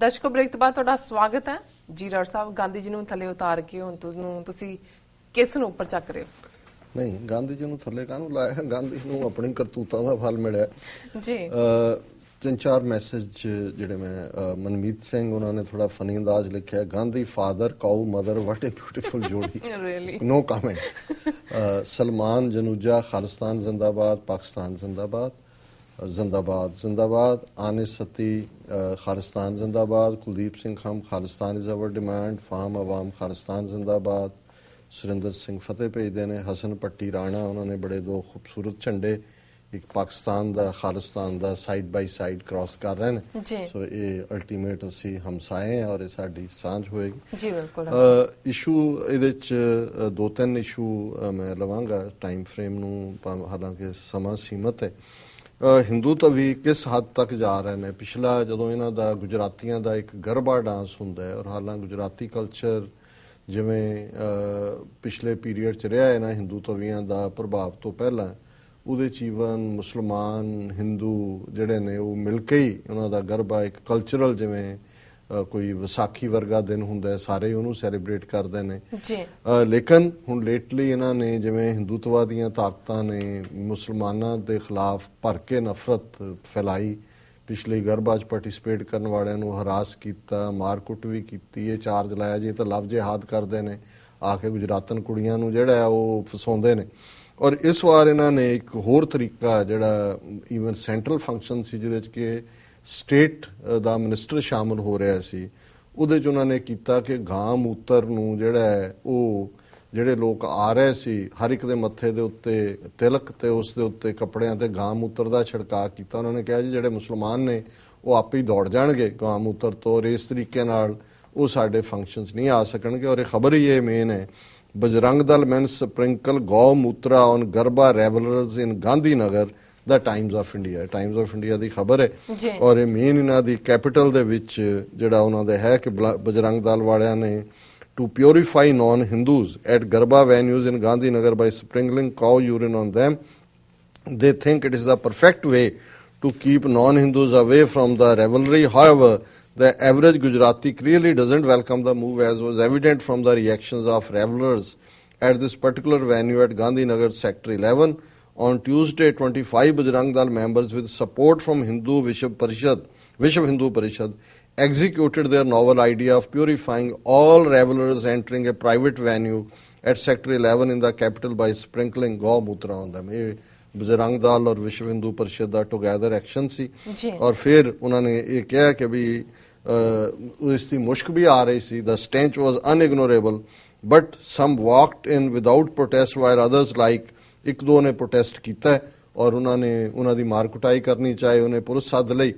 ਦਰਸ਼ਕੋ break ਤੋਂ ਬਾਅਦ ਤੁਹਾਡਾ ਸਵਾਗਤ ਹੈ। ਜੀ ਰੜ ਸਾਹਿਬ ਗਾਂਧੀ ਜੀ ਨੂੰ ਥੱਲੇ ਉਤਾਰ ਕੇ ਹੁਣ ਤੁਹਾਨੂੰ ਤੁਸੀਂ ਕਿਸ ਨੂੰ ਉੱਪਰ ਚੱਕ ਰਹੇ ਹੋ? ਨਹੀਂ ਗਾਂਧੀ ਜੀ ਨੂੰ ਥੱਲੇ ਕਾਹਨੂੰ ਲਾਇਆ? ਗਾਂਧੀ ਨੂੰ ਆਪਣੀ ਕਰਤੂਤਾਂ ਦਾ ਫਲ ਮਿਲਿਆ। ਜੀ। ਅ, ਤਿੰਨ ਚਾਰ ਮੈਸੇਜ ਜਿਹੜੇ ਮੈਂ ਅ, ਮਨਮੀਤ ਸਿੰਘ ਉਹਨਾਂ ਨੇ ਥੋੜਾ ਫਨੀ ਅੰਦਾਜ਼ ਲਿਖਿਆ। Gandhi father cow mother what a beautiful ਜੋੜੀ। ਨੋ ਕਮੈਂਟ ਸਲਮਾਨ ਜਨੂਜਾ ਖਾਲਿਸਤਾਨ ਜ਼ਿੰਦਾਬਾਦ ਪਾਕਿਸਤਾਨ ਜ਼ਿੰਦਾਬਾਦ। ਅ, ਜ਼ਿੰਦਾਬਾਦ ਜ਼ਿੰਦਾਬਾਦ ਆਨਿਸ ਸਤੀ ਖਾਲਿਸਤਾਨ ਜ਼ਿੰਦਾਬਾਦ Kuldeep Singh ਖਮ Khalistan is our demand from ਆਵਾਮ Khalistan ਜ਼ਿੰਦਾਬਾਦ ਸੁਰਿੰਦਰ ਸਿੰਘ ਫਤਿਹ ਭੇਜਦੇ ਨੇ ਹਸਨ ਪੱਟੀ ਰਾਣਾ ਉਹਨਾਂ ਨੇ ਬੜੇ ਦੋ ਖੂਬਸੂਰਤ ਝੰਡੇ ਇੱਕ ਪਾਕਿਸਤਾਨ ਦਾ ਖਾਲਿਸਤਾਨ ਦਾ ਸਾਈਡ ਬਾਈ ਸਾਈਡ ਕ੍ਰਾਸ ਕਰ ਰਹੇ ਨੇ। ਸੋ ਇਹ ਅਲਟੀਮੇਟ ਅਸੀਂ ਹਮਸਾਏ ਹਾਂ ਔਰ ਇਹ ਸਾਡੀ ਸਾਂਝ ਹੋਏਗੀ ਜੀ ਬਿਲਕੁਲ ਇਸ਼ੂ ਇਹਦੇ ਚ ਦੋ ਤਿੰਨ ਇਸ਼ੂ ਮੈਂ ਲਵਾਂਗਾ ਟਾਈਮ ਫਰੇਮ ਨੂੰ ਹਾਲਾਂਕਿ ਸਮਾਂ ਸੀਮਤ ਹੈ ਅ, ਹਿੰਦੂ ਤਵੀ ਕਿਸ ਹੱਦ ਤੱਕ ਜਾ ਰਹੇ ਨੇ? ਪਿਛਲਾ ਜਦੋਂ ਇਹਨਾਂ ਦਾ ਗੁਜਰਾਤੀਆਂ ਦਾ ਇੱਕ ਗਰਬਾ ਡਾਂਸ ਹੁੰਦਾ ਹੈ ਔਰ ਹਾਲਾਂ ਗੁਜਰਾਤੀ ਕਲਚਰ ਜਿਵੇਂ ਪਿਛਲੇ ਪੀਰੀਅਡ ਚ ਰਿਹਾ ਹੈ ਨਾ ਹਿੰਦੂ ਤਵੀਆਂ ਦਾ ਪ੍ਰਭਾਵ ਤੋਂ ਪਹਿਲਾਂ ਉਹਦੇ ਚ ਈਵਨ ਮੁਸਲਮਾਨ ਹਿੰਦੂ ਜਿਹੜੇ ਨੇ ਉਹ ਮਿਲ ਕੇ ਹੀ ਉਹਨਾਂ ਦਾ ਗਰਬਾ ਇੱਕ ਕਲਚਰਲ ਜਿਵੇਂ ਕੋਈ ਵਿਸਾਖੀ ਵਰਗਾ ਦਿਨ ਹੁੰਦਾ ਹੈ ਸਾਰੇ ਉਹਨੂੰ ਸੈਲੀਬ੍ਰੇਟ ਕਰਦੇ ਨੇ। ਜੀ। ਲੇਕਿਨ ਹੁਣ ਲੇਟਲੀ ਇਹਨਾਂ ਨੇ ਜਿਵੇਂ ਹਿੰਦੂਤਵਾ ਦੀਆਂ ਤਾਕਤਾਂ ਨੇ ਮੁਸਲਮਾਨਾਂ ਦੇ ਖਿਲਾਫ ਭਰ ਕੇ ਨਫ਼ਰਤ ਫੈਲਾਈ ਪਿਛਲੇ ਗਰਬਾ 'ਚ ਪਾਰਟਿਸਿਪੇਟ ਕਰਨ ਵਾਲਿਆਂ ਨੂੰ ਹਰਾਸ ਕੀਤਾ ਮਾਰਕੁੱਟ ਵੀ ਕੀਤੀ ਇਹ ਚਾਰਜ ਲਾਇਆ ਜੀ ਤਾਂ ਲਫ਼ ਜਿਹਾਦ ਕਰਦੇ ਨੇ ਆ ਕੇ ਗੁਜਰਾਤਨ ਕੁੜੀਆਂ ਨੂੰ ਜਿਹੜਾ ਉਹ ਫਸਾਉਂਦੇ ਨੇ। ਔਰ ਇਸ ਵਾਰ ਇਹਨਾਂ ਨੇ ਇੱਕ ਹੋਰ ਤਰੀਕਾ ਜਿਹੜਾ ਈਵਨ ਸੈਂਟਰਲ ਫੰਕਸ਼ਨ ਸੀ ਜਿਹਦੇ 'ਚ ਕਿ ਸਟੇਟ ਦਾ ਮਿਨਿਸਟਰ ਸ਼ਾਮਲ ਹੋ ਰਿਹਾ ਸੀ। ਉਹਦੇ 'ਚ ਉਹਨਾਂ ਨੇ ਕੀਤਾ ਕਿ ਗਾਂ ਮੂਤਰ ਨੂੰ ਜਿਹੜਾ ਹੈ, ਉਹ ਜਿਹੜੇ ਲੋਕ ਆ ਰਹੇ ਸੀ, ਹਰ ਇੱਕ ਦੇ ਮੱਥੇ ਦੇ ਉੱਤੇ ਤਿਲਕ ਤੇ ਉਸ ਦੇ ਉੱਤੇ ਕੱਪੜਿਆਂ ਤੇ ਗਾਂ ਮੂਤਰ ਦਾ ਛਿੜਕਾਅ ਕੀਤਾ। ਉਹਨਾਂ ਨੇ ਕਿਹਾ ਜੀ, ਜਿਹੜੇ ਮੁਸਲਮਾਨ ਨੇ, ਉਹ ਆਪੇ ਹੀ ਦੌੜ ਜਾਣਗੇ ਗਾਂ ਮੂਤਰ ਤੋਂ ਔਰ ਇਸ ਤਰੀਕੇ ਨਾਲ ਉਹ ਸਾਡੇ ਫੰਕਸ਼ਨਸ ਨਹੀਂ ਆ ਸਕਣਗੇ। ਔਰ ਇਹ ਖਬਰ ਹੀ ਇਹ ਮੇਨ ਹੈ, Bajrang Dal men sprinkle gau mutra on garba revellers in Gandhi Nagar the Times of India Times of India ਦੀ ਖਬਰ। ਹੈ ਔਰ ਇਹ ਮੇਨ ਇਹਨਾਂ ਦੀ ਕੈਪੀਟਲ ਦੇ ਵਿੱਚ ਜਿਹੜਾ ਉਹਨਾਂ ਦਾ ਹੈ ਕਿ ਬਜਰੰਗ ਦਲ ਵਾਲਿਆਂ ਨੇ to purify non-Hindus at Garba venues in Gandhinagar by sprinkling cow urine on them. They think it is the perfect way to keep non-Hindus away from the revelry. However, the average Gujarati clearly doesn't welcome the move as was evident from the reactions of revelers at this particular venue at Gandhinagar Sector 11. On Tuesday, 25 Bajrang Dal members with support from Hindu Vishwa Parishad, Vishwa Hindu Parishad executed their novel idea of purifying all revelers entering a private venue at Sector 11 in the capital by sprinkling Gau Mutra on them. ਇਹ ਬਜਰੰਗ ਦਲ ਔਰ ਵਿਸ਼ਵ ਹਿੰਦੂ ਪਰਿਸ਼ਦ ਦਾ together action ਸੀ ਜੀ। ਔਰ ਫਿਰ ਉਹਨਾਂ ਨੇ ਇਹ ਕਿਹਾ ਕਿ ਵੀ ਅਹ, ਇਸ ਦੀ ਮੁਸ਼ਕ ਵੀ ਆ ਰਹੀ ਸੀ the stench was unignorable but some walked in without protest while others like ਇੱਕ ਦੋ ਨੇ ਪ੍ਰੋਟੈਸਟ ਕੀਤਾ ਔਰ ਉਹਨਾਂ ਨੇ, ਉਹਨਾਂ ਦੀ ਮਾਰ ਕੁਟਾਈ ਕਰਨੀ ਚਾਹੇ, ਉਹਨੇ ਪੁਲਿਸ ਸੱਦ ਲਈ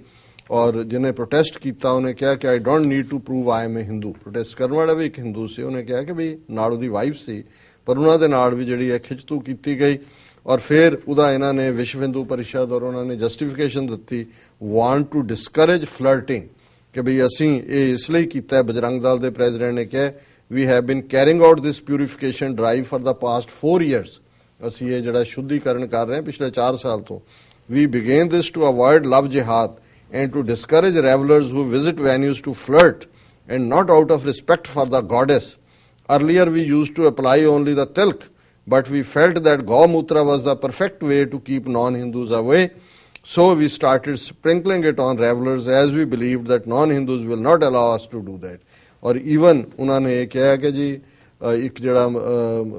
ਔਰ ਜਿਹਨੇ ਪ੍ਰੋਟੈਸਟ ਕੀਤਾ, ਉਹਨੇ ਕਿਹਾ ਕਿ I don't need to prove I am a Hindu protest ਕਰਨ ਵਾਲਾ ਵੀ ਇੱਕ ਹਿੰਦੂ ਸੀ, ਉਹਨੇ ਕਿਹਾ ਕਿ ਵੀ ਨਾਲ ਉਹਦੀ ਵਾਈਫ ਸੀ, ਪਰ ਉਹਨਾਂ ਦੇ ਨਾਲ ਵੀ ਜਿਹੜੀ ਹੈ ਖਿੱਚਤੂ ਕੀਤੀ ਗਈ ਔਰ ਫਿਰ ਉਹਦਾ ਇਹਨਾਂ ਨੇ ਵਿਸ਼ਵ ਹਿੰਦੂ ਪਰਿਸ਼ਦ ਔਰ ਉਹਨਾਂ ਨੇ ਜਸਟੀਫਿਕੇਸ਼ਨ ਦਿੱਤੀ ਵਾਂਟ ਟੂ ਡਿਸਕਰੇਜ ਫਲਰਟਿੰਗ ਕਿ ਵੀ ਅਸੀਂ ਇਹ ਇਸ ਲਈ ਕੀਤਾ ਹੈ, ਬਜਰੰਗ ਦਲ ਦੇ ਪ੍ਰੈਜ਼ੀਡੈਂਟ ਨੇ ਕਿਹਾ we have been carrying out this purification drive for the past 4 years ਅਸੀਂ ਇਹ ਜਿਹੜਾ ਸ਼ੁੱਧੀਕਰਨ ਕਰ ਰਹੇ ਹਾਂ ਪਿਛਲੇ 4 ਸਾਲ ਤੋਂ ਵੀ began this to avoid love ਜਿਹਾਦ and to discourage revelers who visit venues to flirt and not out of respect for the goddess. Earlier we used to apply only the tilk, but we felt that Gaumutra was the perfect way to keep non-Hindus away. So we started sprinkling it on revelers as we believed that non-Hindus will not allow us to do that. ਔਰ even ਉਹਨਾਂ ਨੇ ਇਹ ਕਿਹਾ ਕਿ ਜੀ ਅ, ਇੱਕ ਜਿਹੜਾ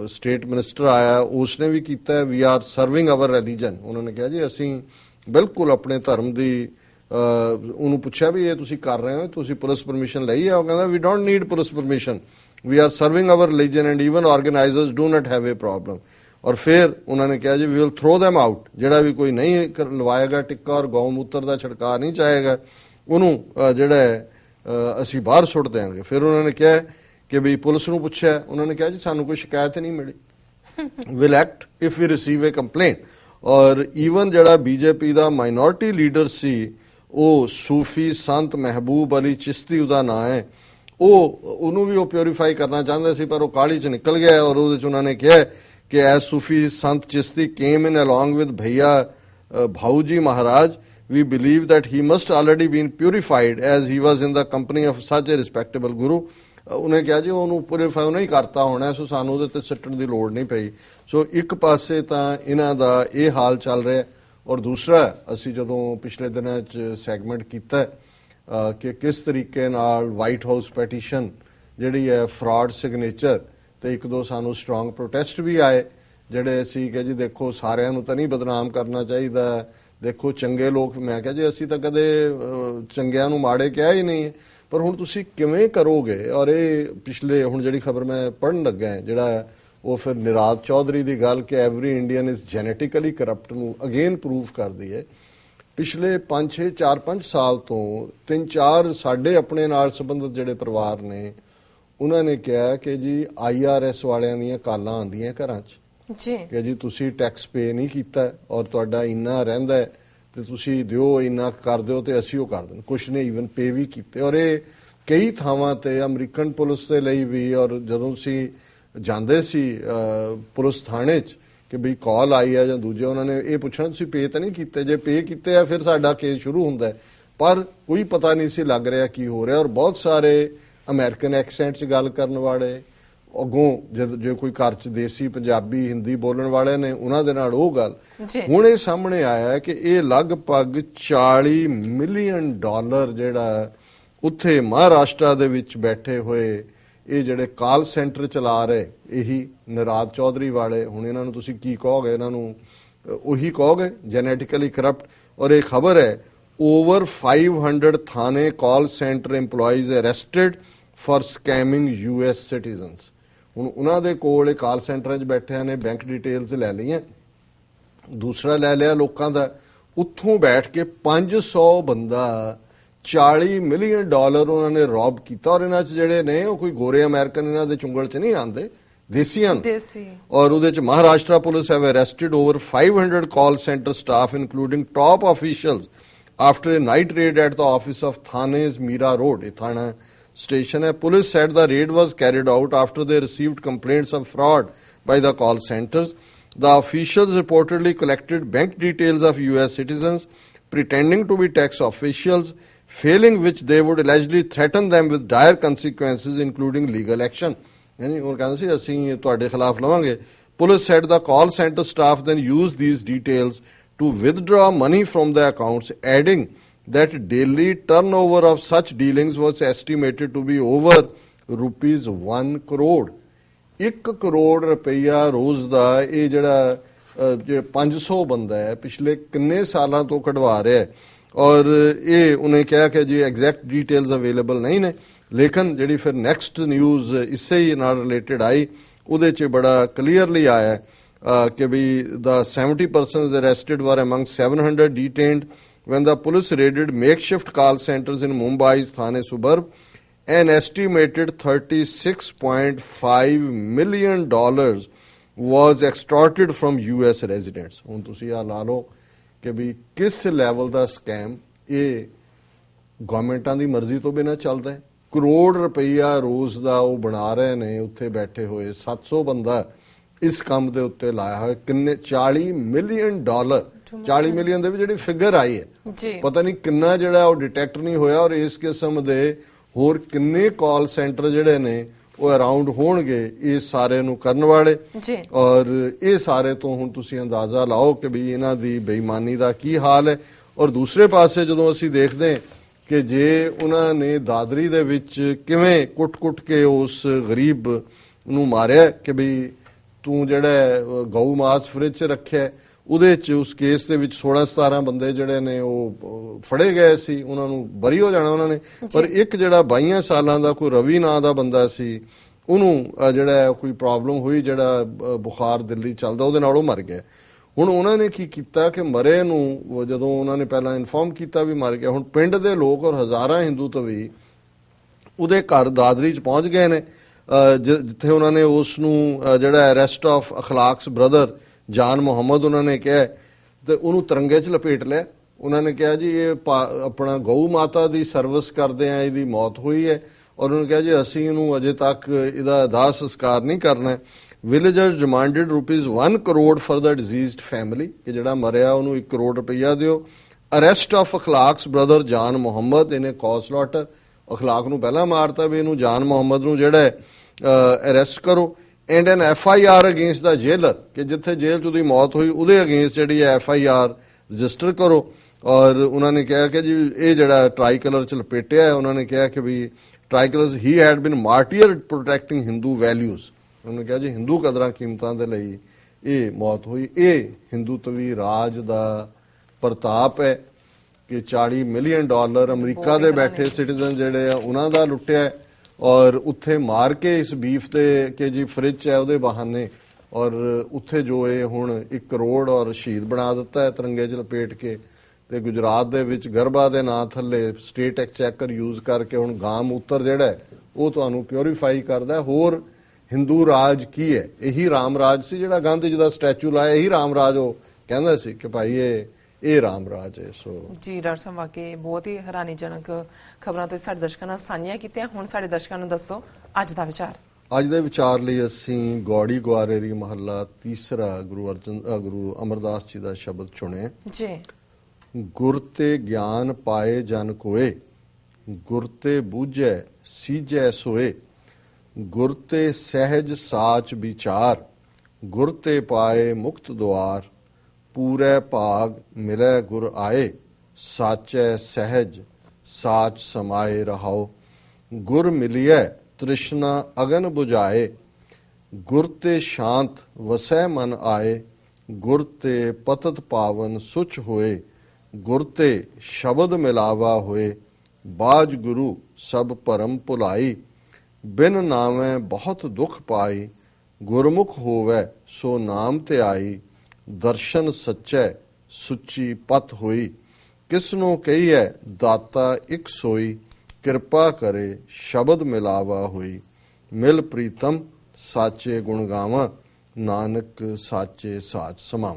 state minister ਆਇਆ, ਉਸਨੇ ਵੀ ਕੀਤਾ we are serving our religion ਉਹਨਾਂ ਨੇ ਕਿਹਾ, ਜੀ, ਅਸੀਂ ਬਿਲਕੁਲ ਆਪਣੇ ਧਰਮ ਦੀ ਉਹਨੂੰ ਪੁੱਛਿਆ ਵੀ, ਇਹ ਤੁਸੀਂ ਕਰ ਰਹੇ ਹੋ? ਤੁਸੀਂ ਪੁਲਿਸ ਪਰਮਿਸ਼ਨ ਲਈ ਹੈ ਉਹ ਕਹਿੰਦਾ we don't need police permission. We are serving our religion and even organisers do not have a problem ਔਰ ਫਿਰ ਉਹਨਾਂ ਨੇ ਕਿਹਾ, ਜੀ we will throw them out ਜਿਹੜਾ ਵੀ ਕੋਈ ਨਹੀਂ ਕਰ- ਲਵਾਏਗਾ ਟਿੱਕਾ ਔਰ ਗਊ ਮੂਤਰ ਦਾ ਛਿੜਕਾਅ ਨਹੀਂ ਚਾਹੇਗਾ, ਉਹਨੂੰ ਜਿਹੜਾ ਹੈ ਅਸੀਂ ਬਾਹਰ ਸੁੱਟ ਦੇਵਾਂਗੇ ਫਿਰ ਉਹਨਾਂ ਨੇ ਕਿਹਾ ਕਿ ਵੀ ਪੁਲਿਸ ਨੂੰ ਪੁੱਛਿਆ, ਉਹਨਾਂ ਨੇ ਕਿਹਾ ਜੀ ਸਾਨੂੰ ਕੋਈ ਸ਼ਿਕਾਇਤ ਨਹੀਂ ਮਿਲੀ। Will act if we receive a complaint. ਔਰ ਈਵਨ ਜਿਹੜਾ ਬੀਜੇਪੀ ਦਾ ਮਾਈਨੋਰਿਟੀ ਲੀਡਰ ਸੀ, ਉਹ ਸੂਫੀ ਸੰਤ ਮਹਿਬੂਬ ਅਲੀ ਚਿਸ਼ਤੀ ਉਹਦਾ ਨਾਂ ਹੈ, ਉਹ, ਉਹਨੂੰ ਵੀ ਉਹ ਪਿਉਰੀਫਾਈ ਕਰਨਾ ਚਾਹੁੰਦੇ ਸੀ, ਪਰ ਉਹ ਕਾਲੀ ਚ ਨਿਕਲ ਗਿਆ ਔਰ ਉਹਦੇ ਚ ਉਹਨਾਂ ਨੇ ਕਿਹਾ ਕਿ a Sufi saint Chishti came in along with bhaiya Bhau ji Maharaj. We believe that he must already been purified as he was in the company of such a respectable guru ਉਹਨੇ ਕਿਹਾ ਜੀ, ਉਹਨੂੰ purify ਹੀ ਕਰਤਾ ਹੋਣਾ, ਸੋ ਸਾਨੂੰ ਉਹਦੇ ਤੇ ਸਿੱਟਣ ਦੀ ਲੋੜ ਨਹੀਂ ਪਈ। ਸੋ ਇੱਕ ਪਾਸੇ ਤਾਂ ਇਹਨਾਂ ਦਾ ਇਹ ਹਾਲ ਚੱਲ ਰਿਹਾ ਔਰ ਦੂਸਰਾ, ਅਸੀਂ ਜਦੋਂ ਪਿਛਲੇ ਦਿਨਾਂ 'ਚ ਸੈਗਮੈਂਟ ਕੀਤਾ ਕਿ ਕਿਸ ਤਰੀਕੇ ਨਾਲ ਵਾਈਟ ਹਾਊਸ ਪੈਟੀਸ਼ਨ ਜਿਹੜੀ ਹੈ ਫਰਾਡ ਸਿਗਨੇਚਰ ਤੇ ਇੱਕ ਦੋ ਸਾਨੂੰ ਸਟਰੋਂਗ ਪ੍ਰੋਟੈਸਟ ਵੀ ਆਏ, ਜਿਹੜੇ ਅਸੀਂ ਕਿ ਜੀ, ਦੇਖੋ ਸਾਰਿਆਂ ਨੂੰ ਤਾਂ ਨਹੀਂ ਬਦਨਾਮ ਕਰਨਾ ਚਾਹੀਦਾ, ਦੇਖੋ ਚੰਗੇ ਲੋਕ, ਮੈਂ ਕਿਹਾ ਜੀ, ਅਸੀਂ ਤਾਂ ਕਦੇ ਚੰਗਿਆਂ ਨੂੰ ਮਾੜੇ ਕਿਹਾ ਹੀ ਨਹੀਂ ਹੈ। ਪਰ ਹੁਣ ਤੁਸੀਂ ਕਿਵੇਂ ਕਰੋਗੇ? ਔਰ ਇਹ ਪਿਛਲੇ ਹੁਣ ਜਿਹੜੀ ਖਬਰ ਮੈਂ ਪੜਨ ਲੱਗਾ ਹਾਂ, ਜਿਹੜਾ ਉਹ ਫਿਰ ਨਿਰਾਜ ਚੌਧਰੀ ਦੀ ਗੱਲ ਕਿ every Indian is genetically corrupt ਨੂੰ ਅਗੇਨ ਪ੍ਰੂਵ ਕਰਦੀ ਹੈ। ਪਿਛਲੇ 5-6 4-5 ਸਾਲ ਤੋਂ ਤਿੰਨ ਚਾਰ ਸਾਡੇ ਆਪਣੇ ਨਾਲ ਸੰਬੰਧਿਤ ਜਿਹੜੇ ਪਰਿਵਾਰ ਨੇ ਉਹਨਾਂ ਨੇ ਕਿਹਾ ਕਿ ਜੀ ਆਈਆਰਐਸ ਵਾਲਿਆਂ ਦੀਆਂ ਕਾਲਾਂ ਆਉਂਦੀਆਂ ਘਰਾਂ 'ਚ। ਜੀ। ਕਿ ਜੀ ਤੁਸੀਂ ਟੈਕਸ ਪੇ ਨਹੀਂ ਕੀਤਾ ਔਰ ਤੁਹਾਡਾ ਇੰਨਾ ਰਹਿੰਦਾ ਹੈ। ਤੇ ਤੁਸੀਂ ਦਿਓ, ਇੰਨਾ ਕਰ ਦਿਓ ਤੇ ਅਸੀਂ ਉਹ ਕਰ ਦੇਣ। ਕੁਛ ਨੇ ਈਵਨ ਪੇ ਵੀ ਕੀਤੇ। ਔਰ ਇਹ ਕਈ ਥਾਵਾਂ ਤੇ ਅਮਰੀਕਨ ਪੁਲਿਸ ਦੇ ਲਈ ਵੀ, ਔਰ ਜਦੋਂ ਤੁਸੀਂ ਜਾਂਦੇ ਸੀ ਪੁਲਿਸ ਥਾਣੇ 'ਚ ਕਿ ਬਈ ਕਾਲ ਆਈ ਆ ਜਾਂ ਦੂਜੇ, ਉਹਨਾਂ ਨੇ ਇਹ ਪੁੱਛਣਾ, ਤੁਸੀਂ ਪੇ ਤਾਂ ਨਹੀਂ ਕੀਤੇ? ਜੇ ਪੇ ਕੀਤੇ ਆ, ਫਿਰ ਸਾਡਾ ਕੇਸ ਸ਼ੁਰੂ ਹੁੰਦਾ ਪਰ ਕੋਈ ਪਤਾ ਨਹੀਂ ਸੀ ਲੱਗ ਰਿਹਾ ਕੀ ਹੋ ਰਿਹਾ, ਔਰ ਬਹੁਤ ਸਾਰੇ ਅਮਰੀਕਨ ਐਕਸੈਂਟ 'ਚ ਗੱਲ ਕਰਨ ਵਾਲੇ ਅੱਗੋਂ ਜਦ ਜੇ ਕੋਈ ਘਰ 'ਚ ਦੇਸੀ ਪੰਜਾਬੀ ਹਿੰਦੀ ਬੋਲਣ ਵਾਲੇ ਨੇ ਉਹਨਾਂ ਦੇ ਨਾਲ ਉਹ ਗੱਲ। ਹੁਣ ਇਹ ਸਾਹਮਣੇ ਆਇਆ ਕਿ ਇਹ ਲਗਭਗ 40 ਮਿਲੀਅਨ ਡਾਲਰ ਜਿਹੜਾ ਉੱਥੇ ਮਹਾਰਾਸ਼ਟਰ ਦੇ ਵਿੱਚ ਬੈਠੇ ਹੋਏ ਇਹ ਜਿਹੜੇ ਕਾਲ ਸੈਂਟਰ ਚਲਾ ਰਹੇ ਇਹੀ ਨਰਾਜ ਚੌਧਰੀ ਵਾਲੇ। ਹੁਣ ਇਹਨਾਂ ਨੂੰ ਤੁਸੀਂ ਕੀ ਕਹੋਗੇ? ਇਹਨਾਂ ਨੂੰ ਉਹੀ ਕਹੋਗੇ? ਜੈਨੇਟਿਕਲੀ ਕਰਪਟ ਔਰ ਇਹ ਖਬਰ ਹੈ over 500 Thane call centre EMPLOYEES arrested for scamming US citizens ਹੁਣ ਉਹਨਾਂ ਦੇ ਕੋਲ ਇਹ ਕਾਲ ਸੈਂਟਰਾਂ 'ਚ ਬੈਠਿਆਂ ਨੇ ਬੈਂਕ ਡਿਟੇਲਸ ਲੈ ਲਈਆਂ। ਦੂਸਰਾ ਲੈ ਲਿਆ ਲੋਕਾਂ ਦਾ। ਉੱਥੋਂ ਬੈਠ ਕੇ 500 ਬੰਦਾ 40 ਮਿਲੀਅਨ ਡਾਲਰ ਉਹਨਾਂ ਨੇ ਰੌਬ ਕੀਤਾ ਔਰ ਇਹਨਾਂ 'ਚ ਜਿਹੜੇ ਨੇ ਉਹ ਕੋਈ ਗੋਰੇ ਅਮਰੀਕਨ ਇਹਨਾਂ ਦੇ ਚੁੰਗਲ 'ਚ ਨਹੀਂ ਆਂਦੇ ਦੇਸੀਆਂ ਦੇਸੀ। ਔਰ ਉਹਦੇ ਚ Maharashtra police have arrested over 500 call centre staff including top officials after a night raid at the office of Thane's Mira Road ਇਹ ਥਾਣਾ ਸਟੇਸ਼ਨ ਹੈ police said the raid was carried out after they received complaints of fraud by the call centers the officials reportedly collected bank details of us citizens pretending to be tax officials failing which they would allegedly threaten them with dire consequences including legal action ਯਾਨੀ ਉਹ ਕਹਿੰਦੇ ਸੀ ਅਸੀਂ ਤੁਹਾਡੇ ਖਿਲਾਫ ਲਵਾਂਗੇ police said the call center staff then used these details to withdraw money from the accounts adding that daily turnover of such dealings was estimated to be over rupees 1 crore. 1 crore ਰੁਪਈਆ ਰੋਜ਼ ਦਾ ਇਹ ਜਿਹੜਾ ਅਹ, ਜਿਹੜਾ 500 ਬੰਦਾ ਹੈ ਪਿਛਲੇ ਕਿੰਨੇ ਸਾਲਾਂ ਤੋਂ ਕਢਵਾ ਰਿਹਾ ਹੈ ਔਰ ਇਹ ਉਹਨੇ ਕਿਹਾ ਕਿ ਜੀ ਐਗਜ਼ੈਕਟ ਡਿਟੇਲਸ ਅਵੇਲੇਬਲ ਨਹੀਂ ਨੇ ਲੇਕਿਨ ਜਿਹੜੀ ਫਿਰ ਨੈਕਸਟ ਨਿਊਜ਼ ਇਸੇ ਹੀ ਨਾਲ ਰਿਲੇਟਡ ਆਈ ਉਹਦੇ 'ਚ ਬੜਾ ਕਲੀਅਰਲੀ ਆਇਆ ਹੈ, ਅਹ, ਕਿ ਵੀ the 70 persons arrested were among 700 detained when the police raided makeshift call centers in Mumbai's Thane suburb an estimated 36.5 million dollars was extorted from US residents ਹੁਣ ਤੁਸੀਂ ਆ ਲਾ ਲਓ ਕਿ ਵੀ ਕਿਸ ਲੈਵਲ ਦਾ ਸਕੈਮ ਇਹ ਗਵਰਨਮੈਂਟਾਂ ਦੀ ਮਰਜ਼ੀ ਤੋਂ ਬਿਨਾ ਚੱਲਦਾ ਹੈ ਕਰੋੜ ਰੁਪਈਆ ਰੋਜ਼ ਦਾ ਉਹ ਬਣਾ ਰਹੇ ਨੇ ਉੱਥੇ ਬੈਠੇ ਹੋਏ 700 ਬੰਦਾ ਇਸ ਕੰਮ ਦੇ ਉੱਤੇ ਲਾਇਆ ਹੋਇਆ ਕਿੰਨੇ 40 ਮਿਲੀਅਨ ਡਾਲਰ 40 ਮਿਲੀਅਨ ਦੇ ਵਿੱਚ ਜਿਹੜੀ ਫਿਗਰ ਆਈ ਹੈ ਜੀ। ਪਤਾ ਨਹੀਂ ਕਿੰਨਾ ਜਿਹੜਾ ਉਹ ਡਿਟੈਕਟ ਨਹੀਂ ਹੋਇਆ ਔਰ ਇਸ ਕਿਸਮ ਦੇ ਹੋਰ ਕਿੰਨੇ ਕਾਲ ਸੈਂਟਰ ਜਿਹੜੇ ਨੇ ਉਹ ਅਰਾਊਂਡ ਹੋਣਗੇ ਇਸ ਸਾਰੇ ਨੂੰ ਕਰਨ ਵਾਲੇ। ਜੀ। ਔਰ ਇਹ ਸਾਰੇ ਤੋਂ ਹੁਣ ਤੁਸੀਂ ਅੰਦਾਜ਼ਾ ਲਾਓ ਕਿ ਵੀ ਇਹਨਾਂ ਦੀ ਬੇਈਮਾਨੀ ਦਾ ਕੀ ਹਾਲ ਹੈ। ਔਰ ਦੂਸਰੇ ਪਾਸੇ ਜਦੋਂ ਅਸੀਂ ਦੇਖਦੇ ਹਾਂ ਕਿ ਜੇ ਉਹਨਾਂ ਨੇ ਦਾਦਰੀ ਦੇ ਵਿੱਚ ਕਿਵੇਂ ਕੁੱਟ-ਕੁੱਟ ਕੇ ਉਸ ਗਰੀਬ ਨੂੰ ਮਾਰਿਆ ਕਿ ਵੀ ਤੂੰ ਜਿਹੜਾ ਗਊ ਮਾਸ ਫ੍ਰਿਜ 'ਚ ਰੱਖਿਆ ਉਹਦੇ 'ਚ ਉਸ ਕੇਸ ਦੇ ਵਿੱਚ 16-17 ਬੰਦੇ ਜਿਹੜੇ ਨੇ ਉਹ ਫੜੇ ਗਏ ਸੀ ਉਹਨਾਂ ਨੂੰ ਬਰੀ ਹੋ ਜਾਣਾ ਉਹਨਾਂ ਨੇ। ਪਰ ਇੱਕ ਜਿਹੜਾ 22 ਸਾਲਾਂ ਦਾ ਕੋਈ ਰਵੀ ਨਾਂ ਦਾ ਬੰਦਾ ਸੀ ਉਹਨੂੰ ਜਿਹੜਾ ਕੋਈ ਪ੍ਰੋਬਲਮ ਹੋਈ ਜਿਹੜਾ ਬੁਖਾਰ ਦਿੱਲੀ ਚੱਲਦਾ ਉਹਦੇ ਨਾਲ ਉਹ ਮਰ ਗਿਆ। ਹੁਣ ਉਹਨਾਂ ਨੇ ਕੀ ਕੀਤਾ ਕਿ ਮਰੇ ਨੂੰ ਜਦੋਂ ਉਹਨਾਂ ਨੇ ਪਹਿਲਾਂ ਇਨਫੋਰਮ ਕੀਤਾ ਵੀ ਮਰ ਗਿਆ ਹੁਣ ਪਿੰਡ ਦੇ ਲੋਕ ਔਰ ਹਜ਼ਾਰਾਂ ਹਿੰਦੂ ਤੋਂ ਵੀ ਉਹਦੇ ਘਰ ਦਾਦਰੀ ਚ ਪਹੁੰਚ ਗਏ ਨੇ। ਜਿੱਥੇ ਉਹਨਾਂ ਨੇ ਉਸ ਨੂੰ ਜਿਹੜਾ ਅਰੈਸਟ ਆਫ ਅਖਲਾਕਸ ਬ੍ਰਦਰ ਜਾਨ ਮੁਹੰਮਦ ਉਹਨਾਂ ਨੇ ਕਿਹਾ ਤੇ ਉਹਨੂੰ ਤਿਰੰਗੇ 'ਚ ਲਪੇਟ ਲਿਆ। ਉਹਨਾਂ ਨੇ ਕਿਹਾ ਜੀ, ਇਹ ਪਾ- ਆਪਣਾ ਗਊ ਮਾਤਾ ਦੀ ਸਰਵਿਸ ਕਰਦੇ ਆ, ਇਹਦੀ ਮੌਤ ਹੋਈ ਹੈ। ਔਰ ਉਹਨਾਂ ਨੇ ਕਿਹਾ ਜੀ, ਅਸੀਂ ਇਹਨੂੰ ਅਜੇ ਤੱਕ ਇਹਦਾ ਦਾਹ ਸੰਸਕਾਰ ਨਹੀਂ ਕਰਨਾ villagers demanded rupees 1 crore for the deceased family ਕਿ ਜਿਹੜਾ ਮਰਿਆ ਉਹਨੂੰ 1 ਕਰੋੜ ਰੁਪਈਆ ਦਿਓ। ਅਰੈਸਟ ਆਫ ਅਖਲਾਕਸ ਬ੍ਰਦਰ ਜਾਨ ਮੁਹੰਮਦ ਇਹਨੇ ਕੌਸਲਾਟਰ ਅਖਲਾਕ ਨੂੰ ਪਹਿਲਾਂ ਮਾਰਤਾ ਵੀ ਇਹਨੂੰ ਜਾਨ ਮੁਹੰਮਦ ਨੂੰ ਜਿਹੜਾ ਅਰੈਸਟ ਕਰੋ। And an F I R against the jailer ਕਿ ਜਿੱਥੇ ਜੇਲ੍ਹ 'ਚ ਉਹਦੀ ਮੌਤ ਹੋਈ ਉਹਦੇ ਅਗੇਂਸਟ ਜਿਹੜੀ ਐਫ ਆਈ ਆਰ ਰਜਿਸਟਰ ਕਰੋ ਔਰ ਉਹਨਾਂ ਨੇ ਕਿਹਾ ਕਿ ਜੀ ਇਹ ਜਿਹੜਾ ਟ੍ਰਾਈ ਕਲਰ ਚ ਲਪੇਟਿਆ ਹੈ ਉਹਨਾਂ ਨੇ ਕਿਹਾ ਕਿ we tricolour he had been martyr protecting Hindu values ਉਹਨਾਂ ਨੇ ਕਿਹਾ ਜੀ ਹਿੰਦੂ ਕਦਰਾਂ ਕੀਮਤਾਂ ਦੇ ਲਈ ਇਹ ਮੌਤ ਹੋਈ ਇਹ ਹਿੰਦੂਤਵੀ ਰਾਜ ਦਾ ਪ੍ਰਤਾਪ ਹੈ ਕਿ 40 ਮਿਲੀਅਨ ਡਾਲਰ ਅਮਰੀਕਾ ਦੇ ਬੈਠੇ ਸਿਟੀਜ਼ਨ ਜਿਹੜੇ ਆ ਉਹਨਾਂ ਦਾ ਲੁੱਟਿਆ ਔਰ ਉੱਥੇ ਮਾਰ ਕੇ ਇਸ ਬੀਫ 'ਤੇ ਕਿ ਜੀ ਫ੍ਰਿਜ ਹੈ, ਉਹਦੇ ਬਹਾਨੇ। ਔਰ ਉੱਥੇ ਜੋ ਇਹ ਹੁਣ 1 ਕਰੋੜ ਔਰ ਸ਼ਹੀਦ ਬਣਾ ਦਿੱਤਾ ਹੈ ਤਿਰੰਗੇ 'ਚ ਲਪੇਟ ਕੇ। ਤੇ ਗੁਜਰਾਤ ਦੇ ਵਿੱਚ ਗਰਬਾ ਦੇ ਨਾਂ ਥੱਲੇ ਸਟੇਟ ਐਕਚੈਕਰ ਯੂਜ਼ ਕਰਕੇ ਹੁਣ ਗਾਮ ਉਤਰ ਜਿਹੜਾ ਉਹ ਤੁਹਾਨੂੰ ਪਿਉਰੀਫਾਈ ਕਰਦਾ ਹੋਰ ਹਿੰਦੂ ਰਾਜ ਕੀ ਹੈ? ਇਹੀ ਰਾਮ ਰਾਜ ਸੀ ਜਿਹੜਾ ਗਾਂਧੀ ਜੀ ਦਾ ਸਟੈਚੂ ਲਾਇਆ, ਇਹੀ ਰਾਮ ਰਾਜ ਉਹ ਕਹਿੰਦਾ ਸੀ ਕਿ ਭਾਈ ਇਹ ਇਹ ਰਾਮ ਰਾਜ ਹੈ ਸੋ ਜੀ ਡਾਕਟਰ ਸਾਹਿਬ ਵਾਕਈ ਬਹੁਤ ਹੀ ਹੈਰਾਨੀਜਨਕ ਖਬਰਾਂ ਤੁਸੀਂ ਸਾਡੇ ਦਰਸ਼ਕਾਂ ਨਾਲ ਸਾਂਝੀਆਂ ਕੀਤੀਆਂ। ਹੁਣ ਸਾਡੇ ਦਰਸ਼ਕਾਂ ਨੂੰ ਦੱਸੋ ਅੱਜ ਦਾ ਵਿਚਾਰ। ਅੱਜ ਦੇ ਵਿਚਾਰ ਲਈ ਅਸੀਂ ਗੌੜੀ ਗੁਆਰੇਰੀ ਮਹੱਲਾ ਤੀਸਰਾ ਗੁਰੂ ਅਰਜਨ ਗੁਰੂ ਅਮਰਦਾਸ ਜੀ ਦਾ ਸ਼ਬਦ ਚੁਣਿਆ। ਜੀ। ਗੁਰ ਤੇ ਗਿਆਨ ਪਾਏ ਜਨ ਕੋਏ ਗੁਰ ਤੇ ਬੂਝੈ ਸੀਜੈ ਸੋਏ ਗੁਰ ਤੇ ਸਹਿਜ ਸਾਚ ਵਿਚਾਰ ਗੁਰ ਤੇ ਪਾਏ ਮੁਕਤ ਦੁਆਰ ਪੂਰੇ ਭਾਗ ਮਿਲੈ ਗੁਰ ਆਏ, ਸਾਚੈ ਸਹਿਜ ਸਾਚ ਸਮਾਏ ਰਹਾਓ ਗੁਰ ਮਿਲਿਐ ਤ੍ਰਿਸ਼ਨਾ ਅਗਨ 부ਝਾਏ ਗੁਰ ਤੇ ਸ਼ਾਂਤ ਵਸੈ ਮਨ ਆਏ। ਗੁਰ ਤੇ ਪਤਤ ਪਾਵਨ ਸੁਚ ਹੋਏ, ਗੁਰ ਤੇ ਸ਼ਬਦ ਮਿਲਾਵਾ ਹੋਏ। ਬਾਜ ਗੁਰੂ ਸਭ ਭਰਮ ਭੁਲਾਈ, ਬਿਨ ਨਾਵੇਂ ਬਹੁਤ ਦੁਖ ਪਾਈ। ਗੁਰਮੁਖ ਹੋਵੇ ਸੋ ਨਾਮ ਤੇ ਆਈ ਦਰਸ਼ਨ ਸੱਚੈ ਸੁੱਚੀ ਪਤ ਹੋਈ। ਕਿਸਨੂੰ ਕਹੀਐ ਦਾਤਾ ਇਕ ਸੋਈ ਕਿਰਪਾ ਕਰੇ ਸ਼ਬਦ ਮਿਲਾਵਾ ਹੋਈ। ਮਿਲ ਪ੍ਰੀਤਮ ਸਾਚੇ ਗੁਣ ਗਾਵਾਂ ਨਾਨਕ ਸਾਚੇ ਸਾਚ ਸਮਾਂ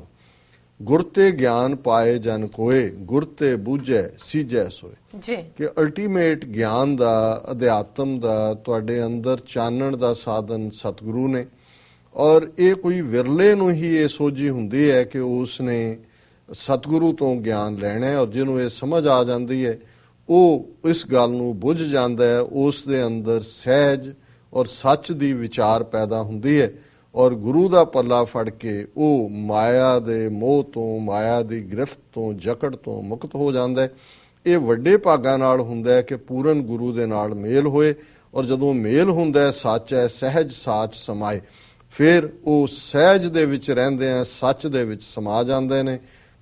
ਗੁਰ ਤੇ ਗਿਆਨ ਪਾਏ ਜਨ ਕੋਏ ਗੁਰ ਤੇ ਬੂਝੈ ਸੀਜੈ ਸੋਏ। ਜੀ। ਕਿ ਅਲਟੀਮੇਟ ਗਿਆਨ ਦਾ ਅਧਿਆਤਮ ਦਾ ਤੁਹਾਡੇ ਅੰਦਰ ਚਾਨਣ ਦਾ ਸਾਧਨ ਸਤਿਗੁਰੂ ਨੇ ਔਰ ਇਹ ਕੋਈ ਵਿਰਲੇ ਨੂੰ ਹੀ ਇਹ ਸੋਝੀ ਹੁੰਦੀ ਹੈ ਕਿ ਉਸ ਨੇ ਸਤਿਗੁਰੂ ਤੋਂ ਗਿਆਨ ਲੈਣਾ ਹੈ ਔਰ ਜਿਹਨੂੰ ਇਹ ਸਮਝ ਆ ਜਾਂਦੀ ਹੈ, ਉਹ ਇਸ ਗੱਲ ਨੂੰ ਬੁੱਝ ਜਾਂਦਾ ਹੈ, ਉਸ ਦੇ ਅੰਦਰ ਸਹਿਜ ਔਰ ਸੱਚ ਦੀ ਵਿਚਾਰ ਪੈਦਾ ਹੁੰਦੀ ਹੈ ਔਰ ਗੁਰੂ ਦਾ ਪੱਲਾ ਫੜ ਕੇ ਉਹ ਮਾਇਆ ਦੇ ਮੋਹ ਤੋਂ, ਮਾਇਆ ਦੀ ਗ੍ਰਿਫਤ ਤੋਂ, ਜਕੜ ਤੋਂ ਮੁਕਤ ਹੋ ਜਾਂਦਾ ਹੈ। ਇਹ ਵੱਡੇ ਭਾਗਾਂ ਨਾਲ ਹੁੰਦਾ ਹੈ ਕਿ ਪੂਰਨ ਗੁਰੂ ਦੇ ਨਾਲ ਮੇਲ ਹੋਏ ਔਰ ਜਦੋਂ ਮੇਲ ਹੁੰਦਾ ਹੈ, ਸੱਚ ਹੈ, ਸਹਿਜ ਸਾਚ ਸਮਾਏ। ਫਿਰ ਉਹ ਸਹਿਜ ਦੇ ਵਿੱਚ ਰਹਿੰਦੇ ਆ, ਸੱਚ ਦੇ ਵਿੱਚ ਸਮਾ ਜਾਂਦੇ ਨੇ।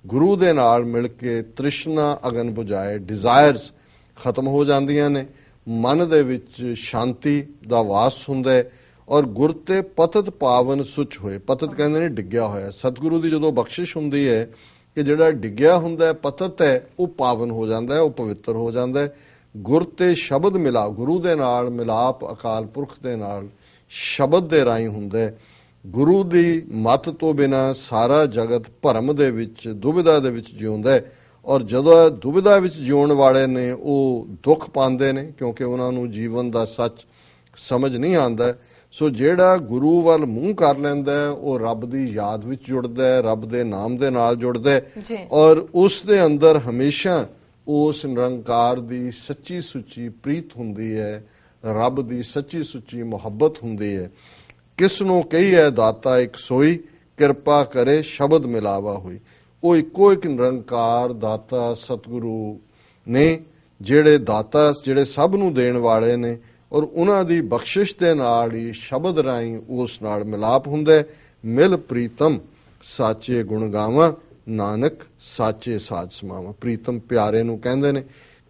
ਗੁਰੂ ਦੇ ਨਾਲ ਮਿਲ ਕੇ ਤ੍ਰਿਸ਼ਨਾ, ਅਗਨ 부ਝਾਏ ਡਿਜ਼ਾਇਰਸ ਖਤਮ ਹੋ ਜਾਂਦੀਆਂ ਨੇ। ਮਨ ਦੇ ਵਿੱਚ ਸ਼ਾਂਤੀ ਦਾ ਵਾਸ ਹੁੰਦਾ ਹੈ ਔਰ ਗੁਰ ਤੇ ਪਤਤ ਪਾਵਨ ਸੁਚ ਹੋਏ। ਪਤਤ ਕਹਿੰਦੇ ਨੇ ਡਿੱਗਿਆ ਹੋਇਆ। ਸਤਿਗੁਰੂ ਦੀ ਜਦੋਂ ਬਖਸ਼ਿਸ਼ ਹੁੰਦੀ ਹੈ ਕਿ ਜਿਹੜਾ ਡਿੱਗਿਆ ਹੁੰਦਾ ਹੈ, ਪਤਤ ਹੈ, ਉਹ ਪਾਵਨ ਹੋ ਜਾਂਦਾ ਹੈ, ਉਹ ਪਵਿੱਤਰ ਹੋ ਜਾਂਦਾ ਹੈ। ਗੁਰ ਤੇ ਸ਼ਬਦ ਮਿਲਾ, ਗੁਰੂ ਦੇ ਨਾਲ ਮਿਲਾਪ ਅਕਾਲ ਪੁਰਖ ਦੇ ਨਾਲ ਸ਼ਬਦ ਦੇ ਰਾਹੀਂ ਹੁੰਦਾ ਹੈ। ਗੁਰੂ ਦੀ ਮੱਤ ਤੋਂ ਬਿਨਾ ਸਾਰਾ ਜਗਤ ਭਰਮ ਦੇ ਵਿੱਚ ਦੁਬਿਧਾ ਦੇ ਵਿੱਚ ਜਿਉਂਦਾ ਹੈ। ਔਰ ਜਦੋਂ ਇਹ ਦੁਬਿਧਾ ਵਿੱਚ ਜਿਉਣ ਵਾਲੇ ਨੇ ਉਹ ਦੁੱਖ ਪਾਉਂਦੇ ਨੇ ਕਿਉਂਕਿ ਉਹਨਾਂ ਨੂੰ ਜੀਵਨ ਦਾ ਸੱਚ ਸਮਝ ਨਹੀਂ ਆਉਂਦਾ। ਸੋ ਜਿਹੜਾ ਗੁਰੂ ਵੱਲ ਮੂੰਹ ਕਰ ਲੈਂਦਾ ਉਹ ਰੱਬ ਦੀ ਯਾਦ ਵਿੱਚ ਜੁੜਦਾ ਹੈ ਰੱਬ ਦੇ ਨਾਮ ਦੇ ਨਾਲ ਜੁੜਦਾ ਹੈ। ਔਰ ਉਸ ਦੇ ਅੰਦਰ ਹਮੇਸ਼ਾ ਉਸ ਨਿਰੰਕਾਰ ਦੀ ਸੱਚੀ ਸੁੱਚੀ ਪ੍ਰੀਤ ਹੁੰਦੀ ਹੈ ਰੱਬ ਦੀ ਸੱਚੀ ਸੁੱਚੀ ਮੁਹੱਬਤ ਹੁੰਦੀ ਹੈ ਕਿਸ ਨੂੰ ਕਹੀ ਹੈ ਦਾਤਾ ਇੱਕ ਸੋਈ, ਕਿਰਪਾ ਕਰੇ ਸ਼ਬਦ ਮਿਲਾਵਾ ਹੋਈ। ਉਹ ਇੱਕੋ ਇੱਕ ਨਿਰੰਕਾਰ ਦਾਤਾ ਸਤਿਗੁਰੂ ਨੇ, ਜਿਹੜੇ ਦਾਤਾ, ਜਿਹੜੇ ਸਭ ਨੂੰ ਦੇਣ ਵਾਲੇ ਨੇ ਔਰ ਉਹਨਾਂ ਦੀ ਬਖਸ਼ਿਸ਼ ਦੇ ਨਾਲ ਹੀ ਸ਼ਬਦ ਰਾਹੀਂ ਉਸ ਨਾਲ ਮਿਲਾਪ ਹੁੰਦਾ ਮਿਲ ਪ੍ਰੀਤਮ ਸਾਚੇ ਗੁਣ ਗਾਵਾਂ, ਨਾਨਕ ਸਾਚੇ ਸਾਜ ਸਮਾਵਾਂ। ਪ੍ਰੀਤਮ ਪਿਆਰੇ ਨੂੰ ਕਹਿੰਦੇ ਨੇ।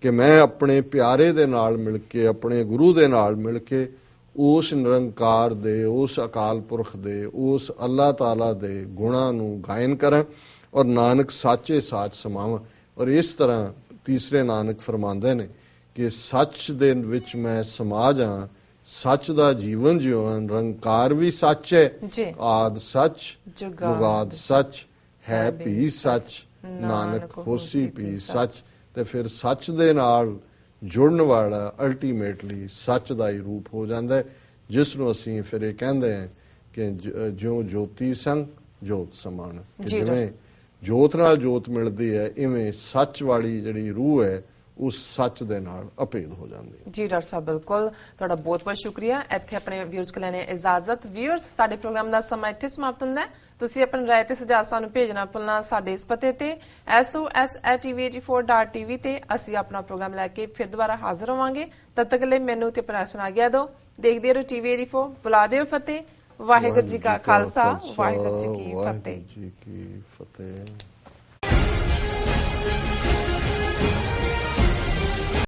ਕਿ ਮੈਂ ਆਪਣੇ ਪਿਆਰੇ ਦੇ ਨਾਲ ਮਿਲ ਕੇ ਆਪਣੇ ਗੁਰੂ ਦੇ ਨਾਲ ਮਿਲ ਕੇ ਉਸ ਨਿਰੰਕਾਰ ਦੇ ਉਸ ਅਕਾਲ ਪੁਰਖ ਦੇ ਉਸ ਅੱਲਾਹ ਤਾਲਾ ਦੇ ਗੁਣਾਂ ਨੂੰ ਗਾਇਨ ਕਰਾਂ ਔਰ ਨਾਨਕ ਸਾਚੇ ਸਾਚ ਸਮਾਵਾਂ ਔਰ ਇਸ ਤਰ੍ਹਾਂ ਤੀਸਰੇ ਨਾਨਕ ਫਰਮਾਉਂਦੇ ਨੇ ਕਿ ਸੱਚ ਦੇ ਵਿੱਚ ਮੈਂ ਸਮਾ ਜਾ ਸੱਚ ਦਾ ਜੀਵਨ ਜਿਉਂ ਨਿਰੰਕਾਰ ਵੀ ਸੱਚ ਹੈ। ਆਦ ਸੱਚ ਜੁਗਾਦ ਸੱਚ ਹੈ ਵੀ ਸੱਚ ਨਾਨਕ ਹੋਸੀ ਭੀ ਵੀ ਸੱਚ। ਤੇ ਫਿਰ ਸੱਚ ਦੇ ਨਾਲ ਜੁੜਨ ਵਾਲਾ ਅਲਟੀਮੇਟਲੀ ਸੱਚ ਦਾ ਹੀ ਰੂਪ ਹੋ ਜਾਂਦਾ ਹੈ ਜਿਸ ਨੂੰ ਅਸੀਂ ਫਿਰ ਇਹ ਕਹਿੰਦੇ ਹਾਂ ਕਿ ਜਿਉਂ ਜੋਤੀ ਸੰਗ ਜੋਤ ਸਮਾਨ। ਜਿਵੇਂ ਜੋਤ ਨਾਲ ਜੋਤ ਮਿਲਦੀ ਹੈ ਇਵੇਂ ਸੱਚ ਵਾਲੀ ਜਿਹੜੀ ਰੂਹ ਹੈ ਉਸ ਸੱਚ ਦੇ ਨਾਲ ਅਭੇਦ ਹੋ ਜਾਂਦੀ ਹੈ। ਜੀ ਡਾਕਟਰ ਸਾਹਿਬ ਬਿਲਕੁਲ। ਤੁਹਾਡਾ ਬਹੁਤ ਬਹੁਤ ਸ਼ੁਕਰੀਆ। ਇੱਥੇ ਆਪਣੇ ਵਿਊਅਰਸ ਕੋਲ ਲੈਣੇ ਇਜਾਜ਼ਤ। ਵਿਊਅਰਸ ਸਾਡੇ ਪ੍ਰੋਗਰਾਮ ਦਾ ਸਮਾਂ ਇੱਥੇ ਸਮਾਪਤ ਹੁੰਦਾ ਹੈ। ਤੁਸੀਂ ਆਪਣੀ ਰਾਏ ਤੇ ਸੁਝਾਅ ਸਾਨੂੰ ਭੇਜਣਾ ਭੁੱਲਣਾ ਸਾਡੇ ਇਸ ਪਤੇ ਤੇ। Sos@tv84.tv ਤੇ ਅਸੀਂ ਆਪਣਾ ਪ੍ਰੋਗਰਾਮ ਲੈ ਕੇ ਫਿਰ ਦੁਬਾਰਾ ਹਾਜ਼ਰ ਹੋਵਾਂਗੇ। ਤਦ ਤੱਕ ਲਈ ਮੈਨੂੰ ਤੇ ਪ੍ਰੈਸ਼ਨ ਆ ਗਿਆ ਦੋ ਦੇਖਦੇ ਰਹੋ ਟੀਵੀ84 ਬੁਲਾ ਦਿਓ ਫਤਿਹ। ਵਾਹਿਗੁਰੂ ਜੀ ਕਾ ਖਾਲਸਾ। ਵਾਹਿਗੁਰੂ ਜੀ ਕੀ ਫਤਿਹ। ਵਾਹਿਗੁਰੂ ਜੀ ਕੀ ਫਤਿਹ।